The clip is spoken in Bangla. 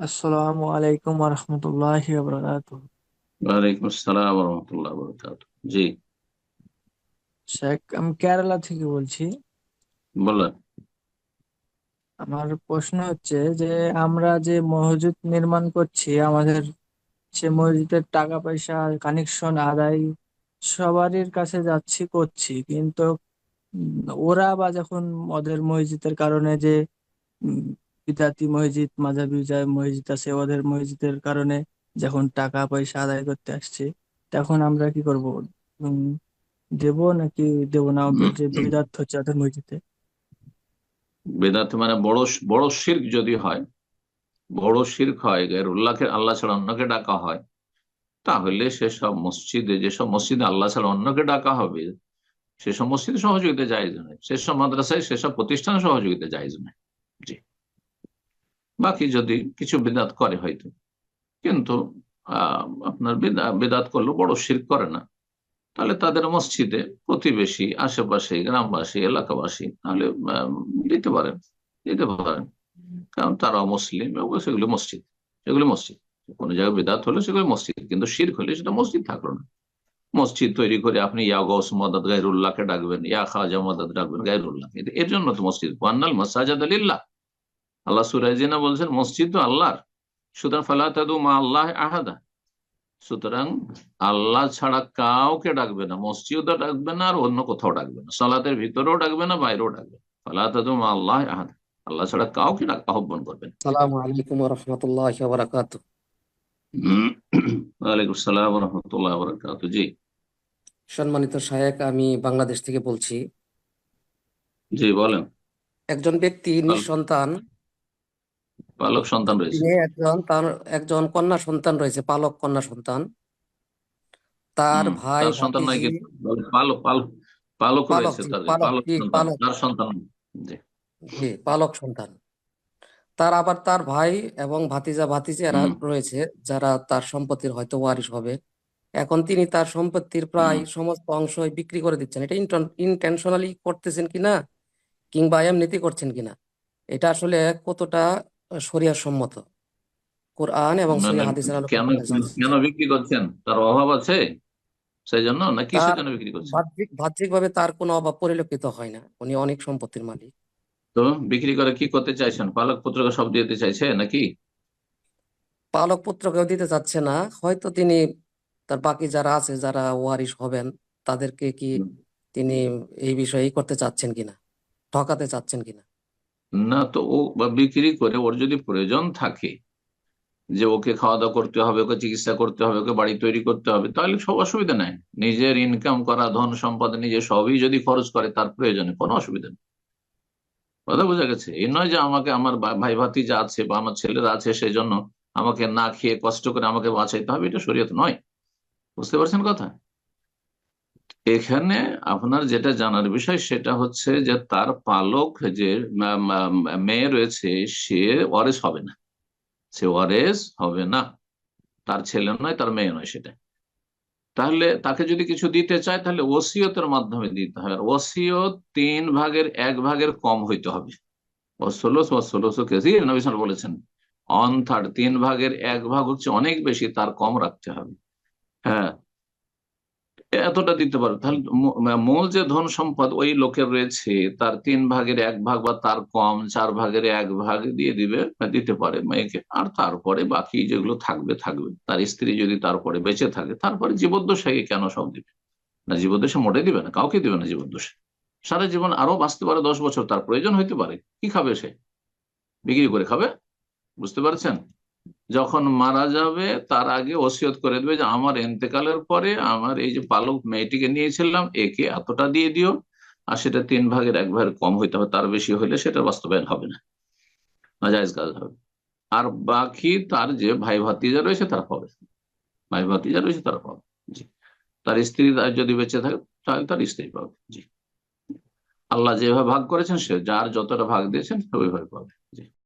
আসসালামু আলাইকুম রহমতুল্লাহি বারাকাতুহ ওয়ালাইকুম আসসালাম রহমতুল্লাহ বরকাত জি। শেখ আমি কেরালা থেকে বলছি। বলেন আমার প্রশ্ন হচ্ছে যে আমরা যে মসজিদ নির্মাণ করছি আমাদের সে মসজিদের টাকা পয়সা কানেকশন আদায় সবারই কাছে যাচ্ছি করছি। কিন্তু ওরা বা যখন ওদের মসজিদের কারণে যে বিদাতি মসজিদ মাঝাবি যা মসজিদ আছে। ওদের মসজিদের কারণে যখন টাকা পয়সা আদায় করতে আসছে তখন আমরা কি করব? দেবো নাকি দেবো না? যে বিদাত হচ্ছে ওদের মসজিদে। বেদাত মানে বড় বড় শির্ক যদি হয় বড় শির্ক হয় গায়রুল্লাহকে আল্লাহ ছাড়া অন্যকে ডাকা হয় তাহলে সেসব মসজিদে যেসব মসজিদে আল্লাহ ছাড়া অন্যকে ডাকা হবে সেসব মসজিদে সহযোগিতা জায়জ নয়। সেসব মাদ্রাসায় সেসব প্রতিষ্ঠান সহযোগিতা জায়জ নয়। জি। বাকি যদি কিছু বেদাত করে হয়তো। কিন্তু আপনার বেদা- বেদাত করলেও বড় শির্ক করে না। তাহলে তাদের মসজিদে প্রতিবেশী, আশেপাশে, গ্রামবাসী, এলাকাবাসী, তাহলে দিতে পারেন দিতে পারেন। কারণ তারা মুসলিম, এবং সেগুলো মসজিদ সেগুলো মসজিদ। কোনো জায়গায় বেদাত হলে সেগুলো মসজিদ, কিন্তু শির হলে সেটা মসজিদ থাকল না। মসজিদ তৈরি করে আপনি ইয়া গৌস মদত গাইরুল্লাহকে ডাকবেন, ইয়া খাজা মদত ডাকবেন গাইরুল্লাহ এর জন্য তো মসজিদ, ওয়ান্নাল মাসাজাদ আলিল্লাহ আল্লাহ সুরাইজিনা বলছেন মসজিদ তো আল্লাহর। সুতরাং ফালা তাদু মা আল্লাহ আহাদা। সুতরাং আল্লাহ ছাড়া কাউকে ডাকবে না মসজিদও ডাকবে না আর অন্য কোথাও ডাকবে না। সালাতের ভিতরেও ডাকবে না বাইরেও ডাকবে না। ফালা তাদু মা আল্লাহ আহাদা। আল্লাহ ছাড়া কাউকে আহ্বান করবেন সালামু আলাইকুম রহমতুল্লাহ বারাকাত ওয়ালাইকুম সালাম রহমতুল্লাহ বরকাত জি। সম্মানিত শায়েক আমি বাংলাদেশ থেকে বলছি। জি বলেন। একজন ব্যক্তি নিঃসন্তান পালক সন্তান রয়েছে। একজন তার একজন কন্যা সন্তান রয়েছে পালক কন্যা সন্তান। তার ভাই তার সন্তান ভাতিজি কিন্তু পালক পালক পালক রয়েছে তার পালক পালক সন্তান তার সন্তান জি। জি পালক সন্তান। তার আবার তার ভাই এবং ভাতিজা ভাতিজিরা হুম। রয়েছে যারা তার সম্পত্তির হয়তো ওয়ারিশ হবে। এখন তিনি তার সম্পত্তির প্রায় সমস্ত অংশই বিক্রি করে দিচ্ছেন। এটা ইন্টেনশনালি করতেছেন কিনা কিংবা এমনিতে করছেন কিনা এটা আসলে কতটা শরিয়া সম্মত কোরআন এবং সহিহ হাদিসের আলোকে কেন কেন বিক্রি করছেন? তার অভাব আছে সেই জন্য না কিসের জন্য বিক্রি করছেন? বাহ্যিক বাহ্যিকভাবে তার কোনো অভাব পরিলক্ষিত হয় না। উনি অনেক সম্পত্তির মালিক। তো বিক্রি করে কি করতে চাইছেন? পালক পুত্রকে সব দিতে চাইছে নাকি? পালক পুত্রকেও দিতে চাচ্ছে না। হয়তো তিনি তার বাকি যারা আছে যারা ওয়ারিশ হবেন তাদেরকে কি তিনি এই বিষয়ে করতে চাচ্ছেন কিনা? ঠকাতে চাচ্ছেন কিনা? না তো ও বা বিক্রি করে, ওর যদি প্রয়োজন থাকে যে ওকে খাওয়া দাওয়া করতে হবে, ওকে চিকিৎসা করতে হবে, ওকে বাড়ি তৈরি করতে হবে, তাহলে সব অসুবিধা নাই। নিজের ইনকাম করা, ধন সম্পদ নিজে সবই যদি খরচ করে, তার প্রয়োজনে কোনো অসুবিধা নেই। কথা বোঝা গেছে? এই নয় যে আমাকে, আমার ভাই ভাতি যা আছে বা আমার ছেলেরা আছে সেই জন্য আমাকে না খেয়ে কষ্ট করে আমাকে বাঁচাইতে হবে, এটা শরীয়ত নয়। বুঝতে পারছেন কথা? এখানে আপনার যেটা জানার বিষয় সেটা হচ্ছে যে তার পালক যে মেয়ে রয়েছে, সে ওয়ারেস হবে না। সে ওয়ারেস হবে না। তার ছেলে নয়, তার মেয়ে নয় সেটা। তাহলে তাকে যদি কিছু দিতে চায়, তাহলে ওসিয়তের মাধ্যমে দিতে হবে আর ওসিয়ত তিন ভাগের এক ভাগের কম হইতে হবে। ষোলোশো ষোলোশো কেজি নবী বলেছেন, অন থার্ড, তিন ভাগের এক ভাগ হচ্ছে অনেক বেশি, তার কম রাখতে হবে। হ্যাঁ এতটা দিতে পারবে তাহলে মূল যে ধন সম্পদ ওই লোকের রয়েছে, তার তিন ভাগের এক ভাগ বা তার কম চার ভাগের এক ভাগ দিয়ে দিবে দিতে পারে মেয়েকে। আর তারপরে বাকি যেগুলো থাকবে থাকবে। তার স্ত্রী যদি তারপরে বেঁচে থাকে, তারপরে জীবদ্দশাকে কেন সব দিবে? না, জীবদ্দশা মোটে দিবে না, কাউকে দিবে না জীবদ্দশা। সারা জীবন আরও বাঁচতে পারে দশ বছর, তার প্রয়োজন হইতে পারে। কি খাবে সে? বিক্রি করে খাবে? বুঝতে পারছেন? যখন মারা যাবে, তার আগে ওসিয়ত করে দেবে যে, আমার এন্তেকালের পরে আমার এই যে পালক মেয়েটিকে নিয়েছিলাম, একে এতটা দিয়ে দিও, আর সেটা তিন ভাগের এক ভাগের কম হইতে হবে। তার বেশি হইলে সেটা বাস্তবায়ন হবে না। নাজায়জ কাজ হবে। আর বাকি তার যে ভাই ভাতিজা রয়েছে, তার পাবে ভাই ভাতিজা রয়েছে, তার পাবে জি। তার স্ত্রী তার যদি বেঁচে থাকে, তাহলে তার স্ত্রী পাবে। জি। আল্লাহ যেভাবে ভাগ করেছেন, সে যার যতটা ভাগ দিয়েছেন ওইভাবে পাবে। জি।